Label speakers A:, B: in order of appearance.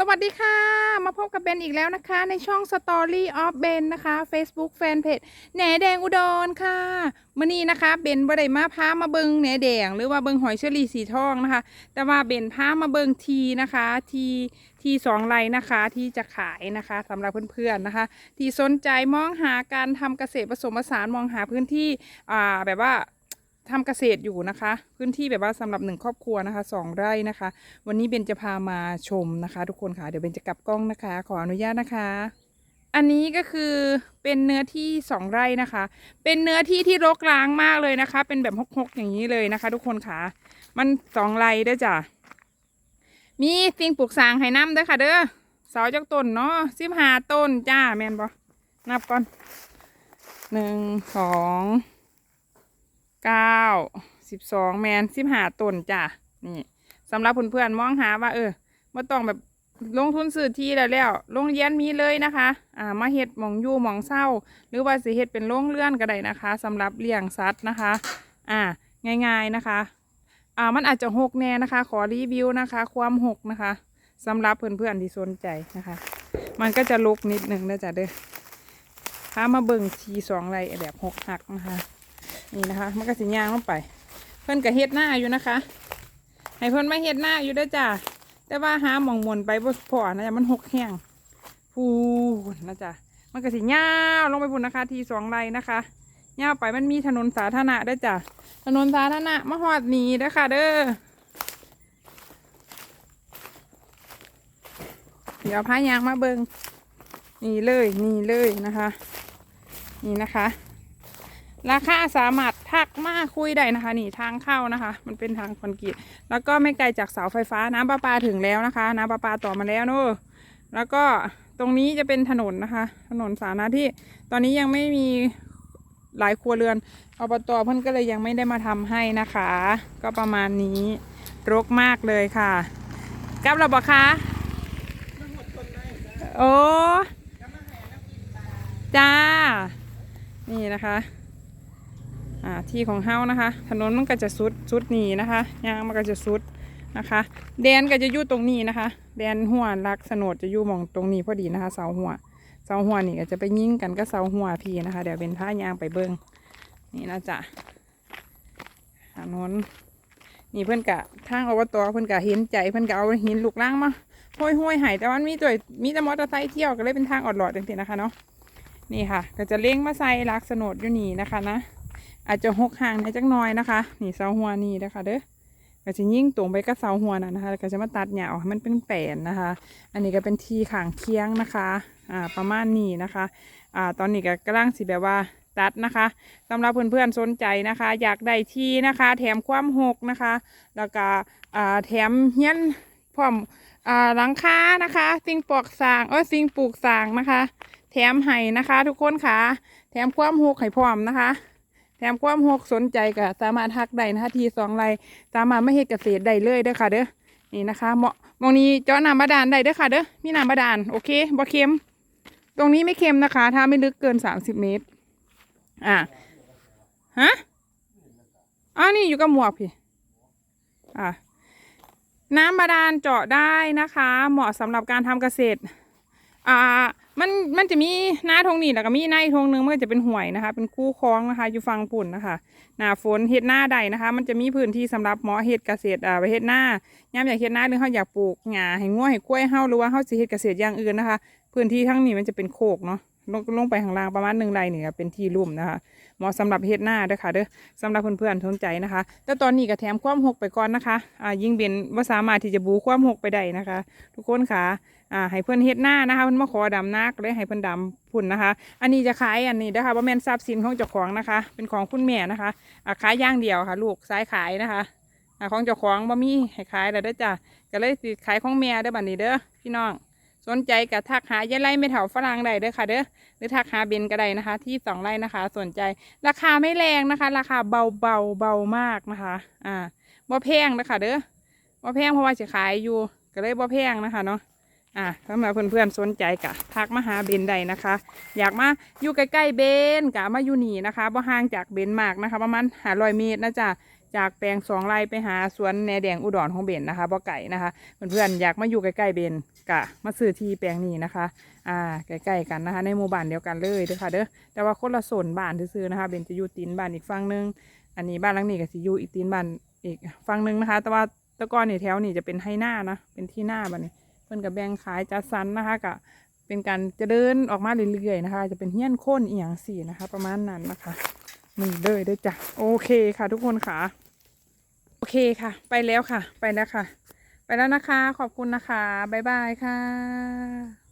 A: สวัสดีค่ะ มาพบกับเบนอีกแล้วนะคะ ในช่อง Story of Ben นะคะ Facebook Fanpage แหนแดงอุดรค่ะมื่อนี้นะคะเบนบ่ได้มาพามาเบิงแหนแดง หรือว่าเบิงหอยเชอรี่สีทองนะคะ แต่ว่าเบนพามาเบิงทีนะคะทีทีสองไรนะคะที่จะขายนะคะสำหรับเพื่อนๆนะคะ ที่สนใจมองหาการทำเกษตรผสมผสานมองหาพื้นที่อ่าแบบว่า ทำเกษตรอยู่นะคะ พื้นที่แบบว่าสำหรับหนึ่งครอบครัวนะคะสองไร่นะคะ วันนี้เบนจะพามาชมนะคะ ทุกคนค่ะเดี๋ยวเบนจะกลับกล้องนะคะ ขออนุญาตนะคะ อันนี้ก็คือเป็นเนื้อที่สองไร่นะคะ เป็นเนื้อที่ที่รกร้างมากเลยนะคะ เป็นแบบหกๆอย่างนี้เลยนะคะ ทุกคนค่ะ มันสองไร่ด้อจ้ะมีสิ่งปลูกสร้างให้น้ำด้อค่ะ เด้อเสาจากต้นเนาะสิบห้าต้นจ้าแมนบอนับก่อนหนึ่งสอง เก้าสิบสองแมนสิบห้าต้นจ้านี่สำหรับเพื่อนๆมองหาว่า เออมาต้องแบบลงทุนซื้อที่แล้วแล้วโรงเรียนมีเลยนะคะ อ่า มาเฮ็ดหมองยู่หมองเศร้า หรือว่าสิเฮ็ดเป็นโรงเรือนก็ได้นะคะสำหรับเลี้ยงสัตว์นะคะ อ่า ง่าย ๆนะคะ อ่า มันอาจจะหกแน่นะคะ ขอรีวิวนะคะ ความหกนะคะสำหรับเพื่อนๆที่สนใจนะคะ มันก็จะลกนิดนึงนะจ๊ะเด้อพามาเบิ่งทีสองไรแบบหกหักนะคะ นี่นะคะ มันก็สิย่างลงไป เพื่อนก็เฮ็ดหน้าอยู่นะคะ ให้เพื่อนมาเฮ็ดหน้าอยู่ด้อจ้าแต่ว่าหาหมองมนไปบ่พอนะจ๊ะมันหกแห้งพูนนะจ๊ะมันก็สิย่าวลงไปพุ่นนะคะ ทีสองไรนะคะย่าวไปมันมีถนนสาธารณะเด้จ้ะถนนสาธารณะมาหอดหนีเด้ค่ะ เด้อเดี๋ยวพายางมาเบิงนี่เลยนี่เลยนะคะ นี่นะคะ ราคาสามารถทักมาคุยได้นะคะนี่ทางเข้านะคะ มันเป็นทางคอนกรีตแล้วก็ไม่ไกลจากเสาไฟฟ้าน้ำประปาถึงแล้วนะคะ น้ำประปาต่อมาแล้วเนอะแล้วก็ตรงนี้จะเป็นถนนนะคะ ถนนสาธารณะที่ตอนนี้ยังไม่มีหลายครัวเรือนอบตเพิ่อนก็เลยยังไม่ได้มาทำให้นะคะ ก็ประมาณนี้รกมากเลยค่ะกลับเราบอกคะโอ้จ้า นี่นะคะ อ่าที่ของเฮานะคะ ถนนมันก็จะสุดสุดหนีนะคะยางมันก็จะสุดนะคะแดนก็จะอยู่ตรงนี้นะคะ แดนหัวลักสนดจะอยู่มองตรงนี้พอดีนะคะ เสาหัว เสาหัวนี่ก็จะไปยิงกันก็เสาหัวพี่นะคะ เดี๋ยวเป็นท่ายางไปเบิ้งนี่นะจ๊ะถนนนี่เพื่อนกะทางอบตเพื่อนกะเห็นใจเพื่อนกะเอาหินลูกล่างมาห้อยห้อยหายแต่ว่ามันมีตัวมีแต่มอเตอร์ไซค์เที่ยวก็เลยเป็นทางออดหลอดจังๆนะคะเนาะนี่ค่ะ ก็จะเล้งมาใส่ลักสนดอยู่นี่นะคะนะ อาจจะหกห่างในจักหน้อยนะคะ นี่เสาหัวนี่นะคะเด้อก็จะยิ่งตรงไปกับเสาหัวน่ะนะคะแล้วก็จะมาตัดเหยาวให้มันเป็นแป่นนะคะ อันนี้ก็เป็นทีข่างเคียงนะคะอ่าประมาณนี้นะคะอ่าตอนนี้ก็กำลังสิแบบว่าตัดนะคะสำหรับเพื่อนๆสนใจนะคะ อยากได้ที่นะคะ แถมความหกนะคะ แล้วก็อ่าแถมเฮียนพร้อมอ่าหลังคานะคะ สิ่งปลอกสร้างเออสิ่งปลูกสร้างนะคะ แถมให้นะคะ ทุกคนค่ะ แถมความหกให้พร้อมนะคะ แถมความหกสนใจก็สามารถทักได้นะคะทีสองไรสามารถไม่เฮ็ดเกษตรได้เลยเด้อค่ะเด้อนี่นะคะเหมาะมองนี้เจาะน้ำบาดาลได้เด้อค่ะเด้อมีน้ำบาดาลโอเคบ่เค็ม ตรงนี้ไม่เค็มนะคะ ถ้าไม่ลึกเกินสามสิบเมตร อ่าฮะอ้าวนี่อยู่กับหมวกพี่อ่าน้ำบาดาลเจาะได้นะคะ เหมาะสำหรับการทำเกษตร อ่ามันมันจะมีหน้าทงนี่แล้วก็มีหน้าอีกทงหนึงมันก็จะเป็นห่วยนะคะ เป็นคู่คล้องนะคะ อยู่ฝั่งปุ่นนะคะหน้าฝนเฮ็ดหน้าใดนะคะ มันจะมีพื้นที่สำหรับเหมาะเฮ็ดเกษตรอ่าไปเฮ็ดหน้ายามอยากเฮ็ดหน้าหรือเขาอยากปลูกหญ้าให้งัวให้กล้วยเฮาหรือว่าเฮาสิเฮ็ดเกษตรอย่างอื่นนะคะ พื้นที่ทั้งนี้มันจะเป็นโคกเนาะ ลงลงไปข้างล่างประมาณหนึ่งไร่นี่ก็เป็นที่ลุ่มนะคะ เหมาะสำหรับเฮ็ดหน้าด้อค่ะเด้อสำหรับเพื่อนๆสนใจนะคะ แต่ตอนนี้ก็แถมความหกไปก่อนนะคะอ่ายิ่งเบนว่าสามารถที่จะบูความหกไปได้นะคะ ทุกคนค่ะอ่าให้เพื่อนเฮ็ดหน้านะคะเพื่อนมาขอดำนาก็เลยให้เพื่อนดำพุ่นนะคะ อันนี้จะขายอันนี้นะคะว่าแม่นทรัพย์สินของเจ้าของนะคะ เป็นของคุณแม่นะคะอ่าขายย่างเดียวค่ะ ลูกสายขายนะคะอ่าของเจ้าของบ่มีให้ขายแล้วเด้อจ้ะก็เลยขายของแม่เด้บัดนี้เด้อพี่น้อง สนใจกับทักหายายไล่ไม่เถาฝรั่งได้เด้อค่ะเด้อหรือทักหาเบนก็ได้นะคะ ที่สองไร่นะคะ สนใจราคาไม่แรงนะคะ ราคาเบาเบาเบามากนะคะ อ่าบ่แพงนะคะเด้อบ่แพงเพราะว่าจะขายอยู่ ก็เลยบ่แพงนะคะเนาะอะสำหรับเพื่อนๆสนใจกะทักมาหาเบนได้นะคะ อยากมาอยู่ใกล้ๆเบนกะมาอยู่นี่นะคะบ่ห่างจากเบนมากนะคะ ประมาณหาร้อยเมตรนะจ๊ะ จากแปลงสองไร่ไปหาสวนแหนแดงอุดรของเบนนะคะบ่ไก่นะคะเพื่อนๆอยากมาอยู่ใกล้ๆเบนกะมาซื้อที่แปลงนี้นะคะอ่าใกล้ๆกันนะคะ ในหมู่บ้านเดียวกันเลยเด้อค่ะเด้อแต่ว่าคนละโซนบ้านซื้อนะคะเบนจะอยู่ตีนบ้านอีกฝั่งหนึง อันนี้บ้านหลังนี้ก็สิอยู่อีกตีนบ้านอีกฝั่งหนึงนะคะ แต่ว่าตะกอนนี่แถวนี่จะเป็นให้หน้านะเป็นที่หน้าบ้านนี้เพิ่อนกับแบ่งขายจัดสรรนะคะกะเป็นการจะเดินออกมาเรื่อยๆนะคะ จะเป็นเฮี้ยนโค่นเอียงสี่นะคะ ประมาณนั้นนะคะ นี่เลยได้จ้ะโอเคค่ะ ทุกคนค่ะ โอเคค่ะ ไปแล้วค่ะ ไปแล้วค่ะ ไปแล้วนะคะ ขอบคุณนะคะ บ๊ายบายค่ะ